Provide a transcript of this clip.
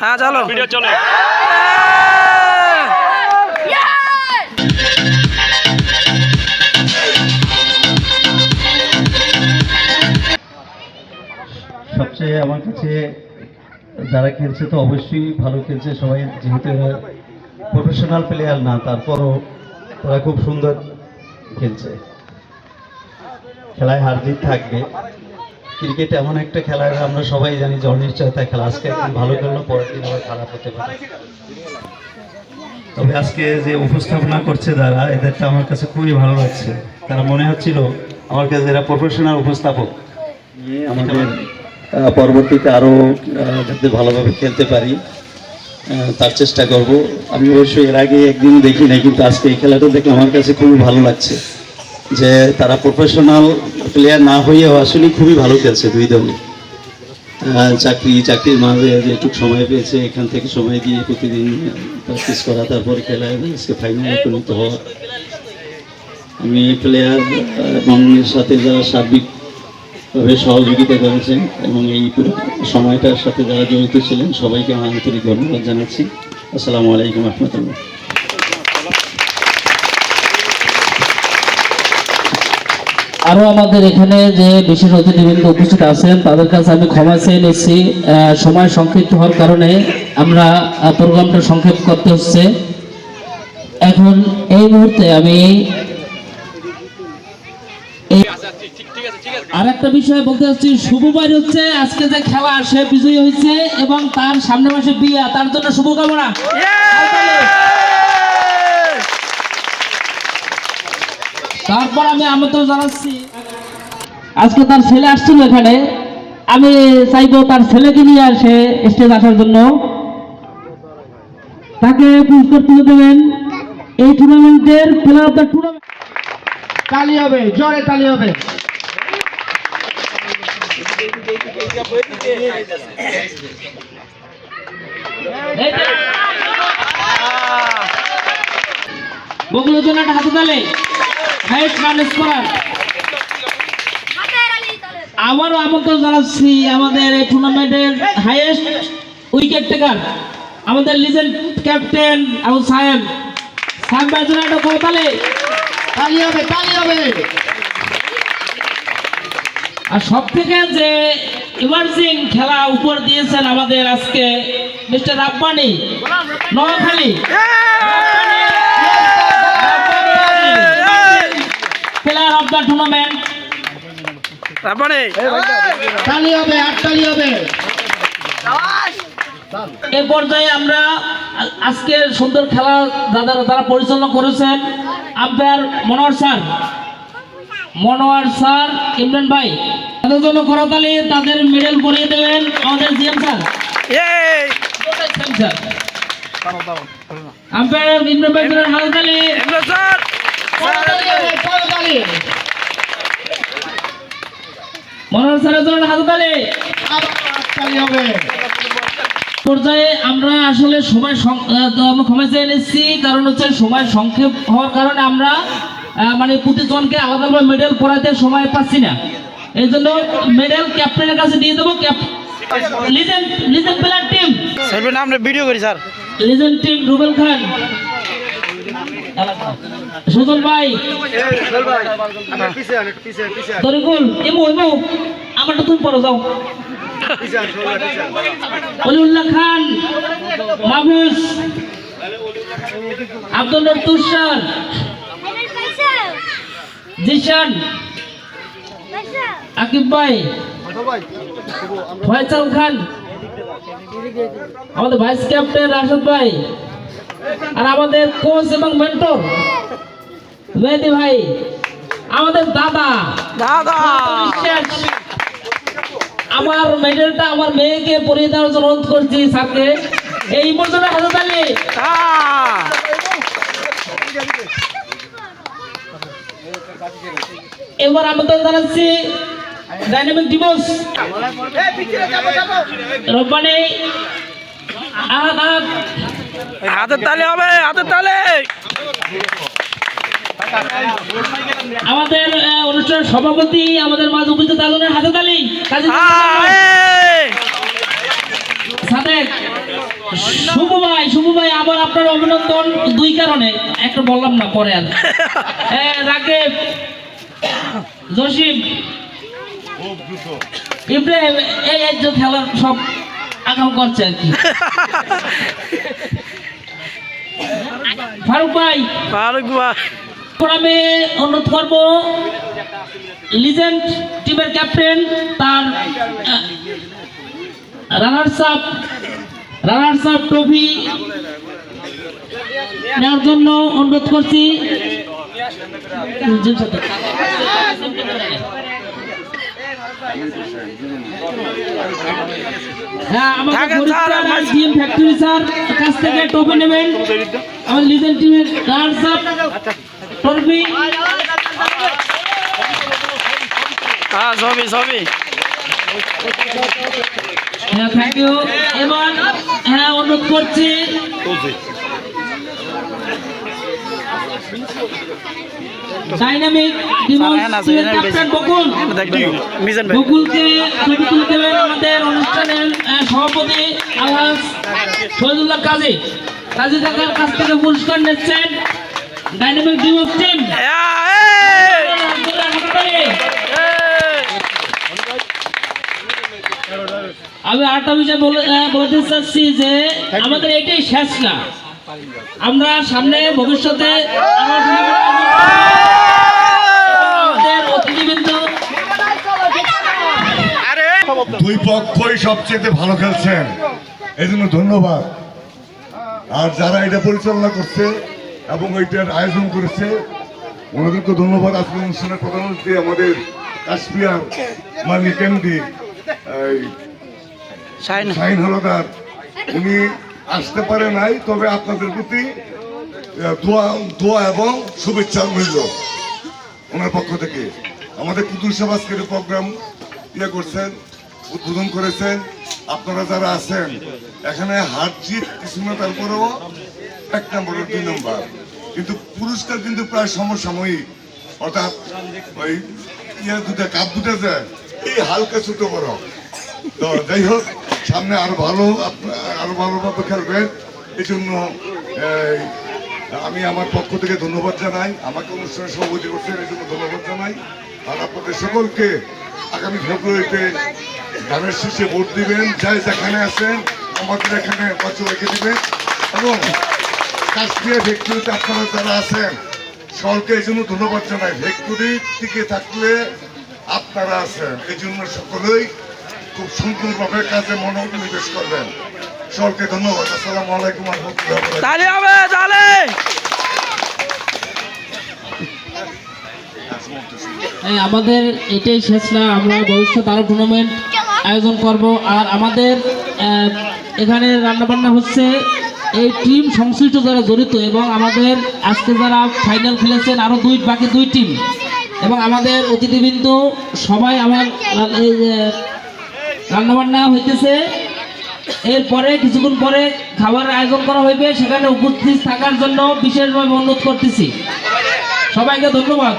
হ্যাঁ চলো। ভিডিও চলে। সবচেয়ে আমার কাছে যারা খেলছে তো অবশ্যই ভালো খেলছে। সবাই যেহেতু এরা প্রফেশনাল প্লেয়ার না তারপরও তারা খুব সুন্দর খেলছে। খেলায় হার জিত থাকবে। ক্রিকেট এমন একটা খেলা আমরা সবাই জানি যে অনিশ্চয়তা খেলা। আজকে একদিন ভালো খেললো, পরের দিন আবার খারাপ হতে পারে। তবে আজকে যে উপস্থাপনা করছে যারা এদেরটা আমার কাছে খুবই ভালো লাগছে। তারা মনে হচ্ছিল, আমার কাছে এরা প্রফেশনাল উপস্থাপক আমাদের পরবর্তীতে আরও যাতে ভালোভাবে খেলতে পারি তার চেষ্টা করব। আমি অবশ্যই এর আগে একদিন দেখি নাই, কিন্তু আজকে এই খেলাটা দেখে আমার কাছে খুবই ভালো লাগছে যে তারা প্রফেশনাল প্লেয়ার না হয়েও আসলে খুবই ভালো খেলছে দুই দলই। চাকরি, চাকরির মাঝে যেটুকু সময় পেয়েছে, এখান থেকে সময় দিয়ে প্রতিদিন প্র্যাকটিস করা, তারপর খেলায় আজকে ফাইনালে উপনীত হওয়া। আমি প্লেয়ার এবং সাথে যারা সার্বিকভাবে সহযোগিতা করেছেন এবং এই সময়টার সাথে যারা জড়িত ছিলেন, সবাইকে আমার আন্তরিক ধন্যবাদ জানাচ্ছি। আসসালামু আলাইকুম রহমতুল্লাহ। আরও আমাদের এখানে যে বিশেষ অতিথিবৃন্দ উপস্থিত আছেন, তাদের কাছে আমি ক্ষমা চেয়ে নিচ্ছি। সময় সংক্ষিপ্ত হওয়ার কারণে আমরা প্রোগ্রামটা সংক্ষেপ করতে হচ্ছে। এখন এই মুহূর্তে আমি আর একটা বিষয় বলতে চাচ্ছি, শুভ ভাই হচ্ছে, আজকে যে খেলা, সে বিজয়ী হয়েছে এবং তার সামনে মাসে বিয়া, তার জন্য শুভকামনা। তারপর আমি আমন্ত্রণ জানাচ্ছি। আজকে তার ছেলে আসছিল এখানে। আমি চাইব তার ছেলেকে নিয়ে আসে স্টেজ আসার জন্য। তাকে পুরস্কার তুলে দেবেন। এই টুর্নামেন্টের প্লেয়ার অফ দ্য টুর্নামেন্ট তালি হবে জোরে তালি হবে। বগুলোর জন্য একটা হাতে তালে। হাইস্ট রান স্কোরার আবারও আমন্ত্রণ জানাচ্ছি আমাদের এই টুর্নামেন্টের হাইয়েস্ট উইকেট টেকার আমাদের লিজেন্ড ক্যাপ্টেন আবু সাহেব সাহেব জন্য একটা করতালে তালি? হবে তালি হবে। আর সব থেকে যে ইমার্জিং খেলা উপর দিয়েছেন আমাদের আজকে mister Rabbani Noakhali. Player of the tournament তারপরে? তালি হবে আর তালি হবে। এ পর্যায়ে আমরা আজকের সুন্দর খেলা যারা যারা পরিচালনা করেছেন। Umpire Monowar sir. Monowar sir Imran ভাই। তাদের জন্য করতালি তাদের মেডেল পরিয়ে দেবেন আমাদের জিএম স্যার। আম্পায়ার ইমরান ভাই হাততালি এমন স্যার! মনোয়ার স্যারের জন্য হাততালি হবে পর্যায়ে আমরা আসলে সময় ক্ষমা চেয়ে নিচ্ছি কারণ হচ্ছে সময় সংক্ষেপ হওয়ার কারণে আমরা মানে প্রতিজনকে আলাদা আলাদা মেডেল পড়াতে সময় পাচ্ছি না। এই জন্য মেডেল ক্যাপ্টেনের কাছে দিয়ে দেবো। লিজেন্ড লিজেন্ড প্লেয়ার টিম আমরা ভিডিও করি sir. Legend team Rubel Khan. Sujon ভাই। তরিকুল ইমু ইমু আমারটা তুমি পড়ো, যাও। অলিউল্লাহ খান মাহবুজ আব্দুল তুষার, জিশান, আকিব ভাই, ফয়সাল খান, আমাদের ভাইস ক্যাপ্টেন রাশেদ ভাই। আর আমাদের কোচ এবং মেন্টর মেহেদি ভাই আমাদের দাদা। দাদা। আমার মেডেলটা আমার মেয়েকে পরিয়ে দেওয়ার জন্য অনুরোধ করছি স্যারকে। এই পর্যন্ত হাতে তালি। আহ! এবার আমন্ত্রণ জানাচ্ছি ডাইনামিক দিবস রব্বানি আহাদ আহাদ। এই হাতের তালে হবে হাতের তালে। আমাদের অনুষ্ঠানের সভাপতি আমাদের মাঝে উপস্থিত আলোনের হাতে তালি। শুভ ভাই শুভ ভাই আবার আপনার অভিনন্দন দুই কারণে একটা বললাম না পরে আর। রাকিব জসিম ইব্রাহিম এই যে খেলার সব আগাম করছে আর কি। ফারুক ভাই। ফারুক ভাই। আমি অনুরোধ করব লিজেন্ড টিমের ক্যাপ্টেন তার runners up runners up trophy নেওয়ার জন্য অনুরোধ করছি। হ্যাঁ আমাদের আমার- ফ্যাক্টরি স্যার কাছ থেকে ট্রফি নেবেন। আমার লিজেন্ড টিমের রানার্স আপ ট্রফি হ্যাঁ ছবি ছবি। হ্যাঁ থ্যাংক ইউ এবার হ্যাঁ অনুরোধ করছি। ডাইনামিক বকুল। মিজান ভাই। বকুলকে ছবি তুলে দেবেন আমাদের অনুষ্ঠানের সভাপতি আলহাজ শহীদুল্লাহ কাজী। কাজী কাকার কাছ থেকে পুরস্কার নিচ্ছেন ডাইনামিক টিম আমি আরেকটা বিষয় বলতে চাচ্ছি যে আমাদের এটাই শেষ না। আমরা সামনে ভবিষ্যতে দুই পক্ষই সবচেয়ে ভালো খেলছেন। এই জন্য ধন্যবাদ। আর যারা এটা পরিচালনা করছে এবং এটার আয়োজন করেছে ওনাদেরকে ধন্যবাদ। আজকে অনুষ্ঠানের প্রধান অতিথি আমাদের কাশ্মীর মালিক এমডি শাহিন হলদার। উনি আসতে পারে নাই, তবে আপনাদের প্রতি এবং শুভেচ্ছা রইল। ওনার পক্ষ থেকে। আমাদের কুতুল সব আজকের প্রোগ্রাম ইয়ে করছেন, উদ্বোধন করেছেন। আপনারা যারা আছেন, এখানে হার জিত কিছু না তারপরেও এক নম্বরের দুই নম্বর কিন্তু পুরস্কার কিন্তু প্রায় সমসাময়িক। অর্থাৎ ওই ইয়ে দুটা, কাপ দুটা যায় এই হালকা ছোট বড়। তো যাই হোক সামনে আরও ভালো, আরও ভালোভাবে খেলবেন। এই জন্য আমি আমার পক্ষ থেকে ধন্যবাদ জানাই। আমাকে অনুষ্ঠানে সভাপতি করছেন এই জন্য ধন্যবাদ জানাই। আর আপনাদের সকলকে আগামী ফেব্রুয়ারিতে ধানের শীর্ষে ভোট দিবেন। যাই যেখানে আছেন, আমাদের এখানে বছর রেখে দিবেন। এবং কাশ্মীর ফ্যাক্টরিতে আপনারা যারা আছেন, সকলকে এই জন্য ধন্যবাদ জানাই। ফ্যাক্টরি টিকে থাকলে আপনারা আছেন। এই জন্য সকলেই খুব সুন্দরভাবে কাজে মনোনিবেশ করবেন। সকলকে ধন্যবাদ। আসসালামু আলাইকুম আমাদের এটাই শেষ না আমরা ভবিষ্যৎ আরও টুর্নামেন্ট আয়োজন করব। আর আমাদের এখানে রান্নাবান্না হচ্ছে এই টিম সংশ্লিষ্ট যারা জড়িত এবং আমাদের আজকে যারা ফাইনাল খেলেছেন আরও দুই বাকি দুই টিম এবং আমাদের অতিথিবৃন্দ সবাই আমার এই রান্নাবান্না হইতেছে। এরপরে কিছুক্ষণ পরে খাবার আয়োজন করা হইবে। সেখানে উপস্থিত থাকার জন্য বিশেষভাবে অনুরোধ করতেছি। সবাইকে ধন্যবাদ।